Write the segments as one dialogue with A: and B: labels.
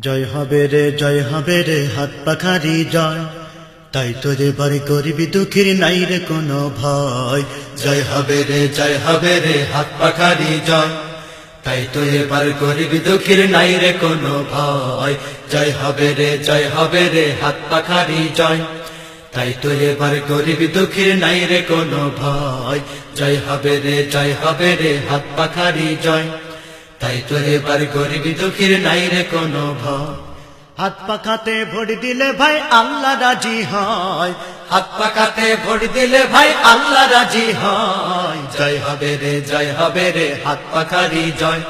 A: জয় হবে রে, জয় হবে রে, হাত পাখারি জয়। তাই তো রে, বারে গরিবি দুঃখীর নাই রে কোনো ভয়।
B: জয় হবে রে, জয় হবে রে, হাত পাখারি জয়। তাই তো এবার গরিব দুঃখীর নাই রে কোনো ভয়। জয় হবে রে, জয় হবে রে, হাত পাখারি জয়। তাই তো এবার গরিব দুঃখীর নাই রে কোনো ভয়। জয় হবে রে, জয় হবে রে, হাত পাখারি জয়। তাই তো এবার গরিব দুঃখীর নাই রে কোনো ভয়।
A: হাত পাখাতে ভোট দিলে ভাই আল্লাহ রাজি হয়।
B: হাত পাকাতে ভোট দিলে ভাই আল্লাহ রাজি হয়। জয় হবে রে, জয় হবে রে, হাত পাখারি জয়।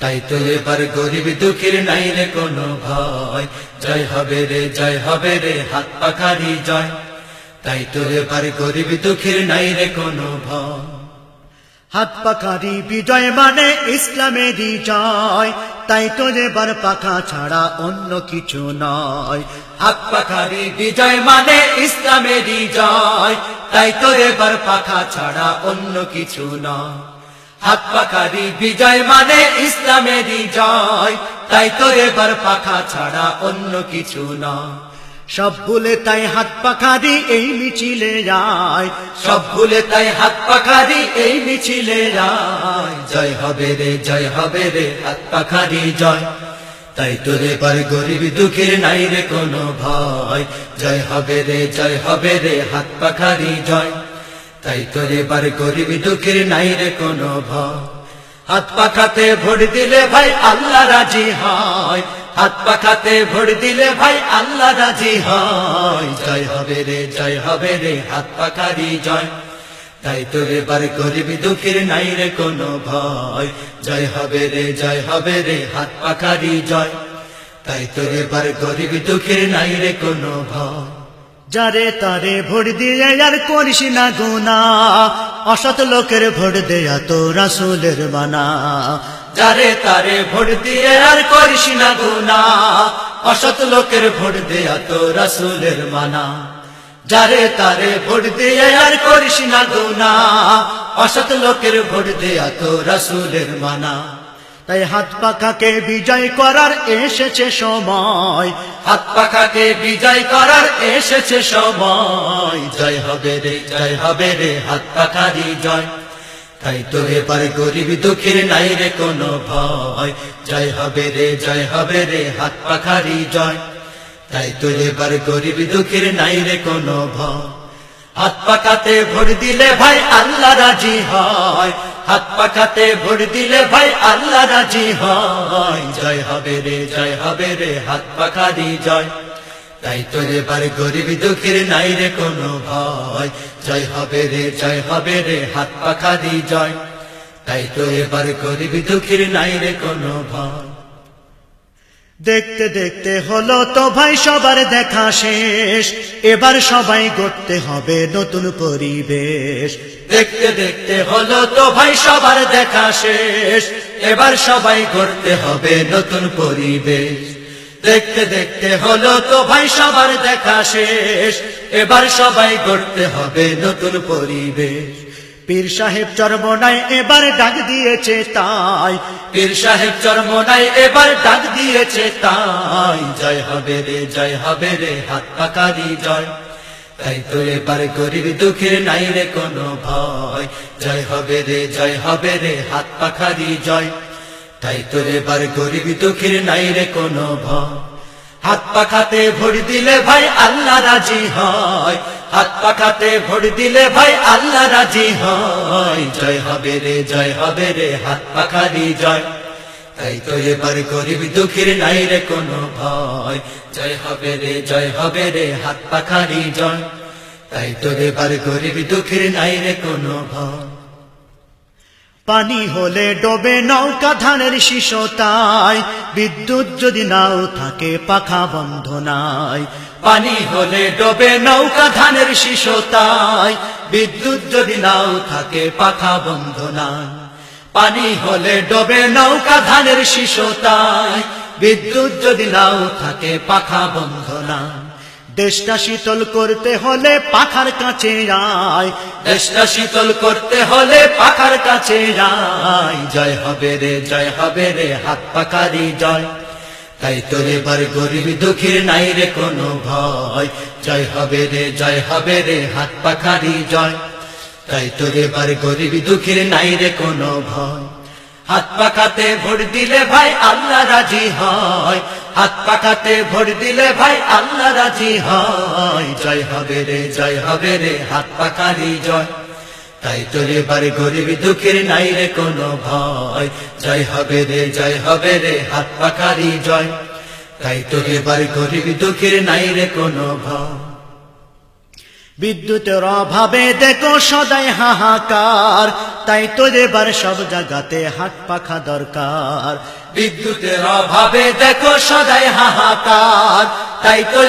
B: তাই তো এবার গরিব দুঃখীর নাই রে কোনো ভয়। জয় হবে রে, জয় হবে রে, হাত পাখারি জয়। তাই তো এবার গরিব দুঃখীর নাই রে কোনো ভয়।
A: হাত পাখারি বিজয় মানে ইসলামেরই জয়। তাই তো এবার পাখা ছাড়া অন্য কিছু নয়।
B: হাত পাখারি বিজয় মানে ইসলামেরই জয়। তাই তো এবার পাখা ছাড়া অন্য কিছু নয়। হাত পাখারি বিজয় মানে ইসলামেরই জয়। তাই তো এবার পাখা ছাড়া অন্য কিছু নয়।
A: সব ভুলে তাই হাত পাখারি এই মিছিলে যায়।
B: সব ভুলে তাই হাত পাখারি এই মিছিলে যায়। জয় হবে রে, জয় হবে রে, হাত পাখারি জয়। তাই তোর এবার গরিব দুঃখের নাই রে কোনো ভয়। জয় হবে রে, জয় হবে রে, হাত পাখারি জয়। তাই তোর এবার গরিব দুঃখের নাই রে কোনো ভয়। হাত পাখাতে ভোট দিলে ভাই আল্লাহ রাজি হয়। হাত পাখাতে ভোট দিলে ভাই আল্লাহ রাজি হয়। জয় হবে রে, জয় হবে রে, হাত পাখারি জয়। তাই তো এবার গরিব দুঃখের নাই রে কোনো ভয়। জয় হবে রে, জয় হবে রে, হাত পাখারি জয়। তাই তো এবার গরিব দুঃখের নাই রে কোনো ভয়।
A: যারে তারে ভোট দিয়ে আর করিস না গুনা অসৎ লোকের ভোট দেয়া তো রাসুলের মানা।
B: যারে তারে ভোট দিয়ে আর করিস না গুনা অসৎ লোকের ভোট দেয়া তো রাসুলের মানা। যারে তারে ভোট দিয়ে আর করিস না গুনা অসৎ লোকের ভোট দেয়া তো রাসুলের মানা।
A: তাই হাত পাখাকে বিজয় করার এসেছে সময়।
B: হাত পাখাকে বিজয় করার এসেছে সময়। জয় হবে রে, জয় হবে রে, হাত পাখারি জয়। তাই তো এবার গরিব দুঃখের নাই রে কোনো ভয়। জয় হবে রে, জয় হবে রে, হাত পাখারি জয়। তাই তো এবার গরিব দুঃখের নাই রে কোনো ভয়। হাত পাকাতে ভোট দিলে ভাই আল্লাহ রাজি হয়। হাত পাখাতে ভোট দিলে ভাই আল্লাহ রাজি হয়। জয় হবে রে, জয় হবে রে, হাত পাখা দি জয়। তাই তোর এবার গরিব দুঃখের নাই রে কোনো ভয়। জয় হবে রে, জয় হবে রে, হাত পাখা দি জয়। তাই তো এবার গরিব দুঃখের নাই রে কোনো ভয়।
A: দেখতে দেখতে হলো তো ভাই সবার দেখা শেষ। এবার সবাই করতে হবে নতুন পরিবেশ।
B: দেখতে দেখতে হলো তো ভাই সবার দেখা শেষ। এবার সবাই করতে হবে নতুন পরিবেশ। দেখতে দেখতে হলো তো ভাই সবার দেখা শেষ। এবার সবাই করতে হবে নতুন পরিবেশ।
A: পীর সাহেব চরমনায় এবার ডাক দিয়েছে তাই।
B: পীর সাহেব চরমনাই এবার ডাক দিয়েছে তাই। জয় হবে রে, জয় হবে রে, হাত পাকারি জয়। তাই তো এবার গরিব দুঃখের নাই রে কোনো ভয়। জয় হবে রে, জয় হবে রে, হাত পাখারি জয়। তাই তো এবার গরিব দুঃখের নাই রে কোনো ভয়। হাত পাখাতে ভোট দিলে ভাই আল্লাহ রাজি হয়। হাত পাখাতে ভোট দিলে ভাই আল্লাহ রাজি হয়। জয় হবে রে, জয় হবে রে, হাত পাখারি জয়। তাই তো এবার গরিব দুঃখীর নাই রে কোনো ভয়। জয় হবে রে, জয় হবে রে, হাত পাখারি জয়। তাই তো এবার গরিব দুঃখীর নাই রে কোনো ভয়।
A: পানি হলে ডোবে নৌকা ধানের শিশো তাই বিদ্যুৎ যদি নাও থাকে পাখা বন্ধ নাই।
B: পানি হলে ডোবে নৌকা ধানের শিশো তাই বিদ্যুৎ যদি নাও থাকে পাখা বন্ধ নাই। পানি হলে ডোবে নৌকা ধানের শিশো তাই বিদ্যুৎ যদি নাও থাকে পাখা বন্ধ নাই।
A: দেশটা শীতল করতে হলে পাখার কাছে আয়।
B: দেশটা শীতল করতে হলে পাখার কাছে যাই জয় হবে রে, জয় হবে রে, হাত পাখারি জয়। তাই তোর এবার গরিব দুঃখীর নাই রে কোনো ভয়। জয় হবে রে, জয় হবে রে, হাত পাখারি জয়। তাই তোর এবার গরিব দুঃখীর নাই রে কোনো ভয়। হাত পাকাতে ভোট দিলে ভাই আল্লাহ রাজি হয়। হাত পাকাতে ভোট দিলে ভাই আল্লাহ রাজি হয়। জয় হবে রে, জয় হবে রে, হাত পাকারি জয়। তাই তোরে বাড়ি গরিব দুঃখের নাই রে কোনো ভয়। জয় হবে রে, জয় হবে রে, হাত পাকারি জয়। তাই তোরে বাড়ি গরিব দুঃখের নাই রে কোনো ভয়।
A: বিদ্যুতের অভাবে দেখো সদাই হাহাকার। তাই এবার সব জায়গাতে হাত পাখা দরকার।
B: বিদ্যুতের অভাবে দেখো সদাই হাহাকার। তাই তো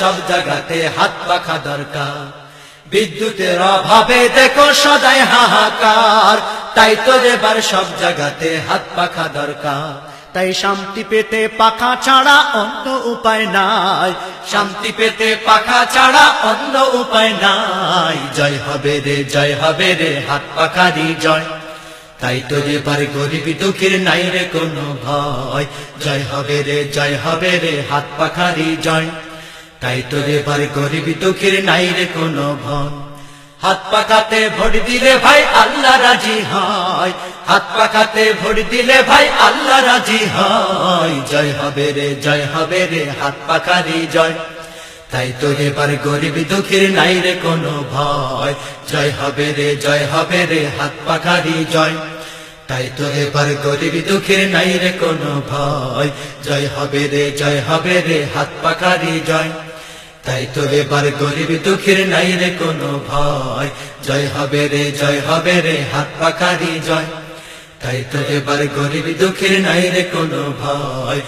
B: সব জায়গাতে হাত পাখা দরকার। বিদ্যুতের অভাবে দেখো সদাই হাহাকার। তাই তো সব জায়গাতে হাত পাখা দরকার।
A: তাই শান্তি পেতে পাখা ছাড়া অন্য উপায় নাই।
B: শান্তি পেতে পাখা ছাড়া অন্য উপায় নাই। জয় হবে রে, জয় হবে রে, হাত পাখারি জয়। তাই তো এবার গরিব দুঃখের নাই রে কোনো ভয়। জয় হবে রে, জয় হবে রে, হাত পাখারি জয়। তাই তো এবার গরিব দুঃখের নাই রে কোনো ভয়। হাত পাকাতে ভোট দিলে ভাই আল্লাহ রাজি হয়। হাত পাকাতে ভোট দিলে ভাই আল্লাহ রাজি হয়। জয় হবে রে, জয় হবে রে, হাত পাকারি জয়। তাই তো এবার গরিব দুঃখীর নাই রে কোনো ভয়। জয় হবে রে, জয় হবে রে, হাত পাখারি জয়। তাই তো এবার গরিব দুঃখীর নাই রে কোনো ভয়। জয় হবে রে, জয় হবে রে, হাত পাখারি জয়। তাই তো এবার গরিব দুঃখের নাই রে কোনো ভয়। জয় হবে রে, জয় হবে রে, হাত পাখারি জয়। তাই তো এবার গরিব দুঃখের নাই রে কোনো ভয়।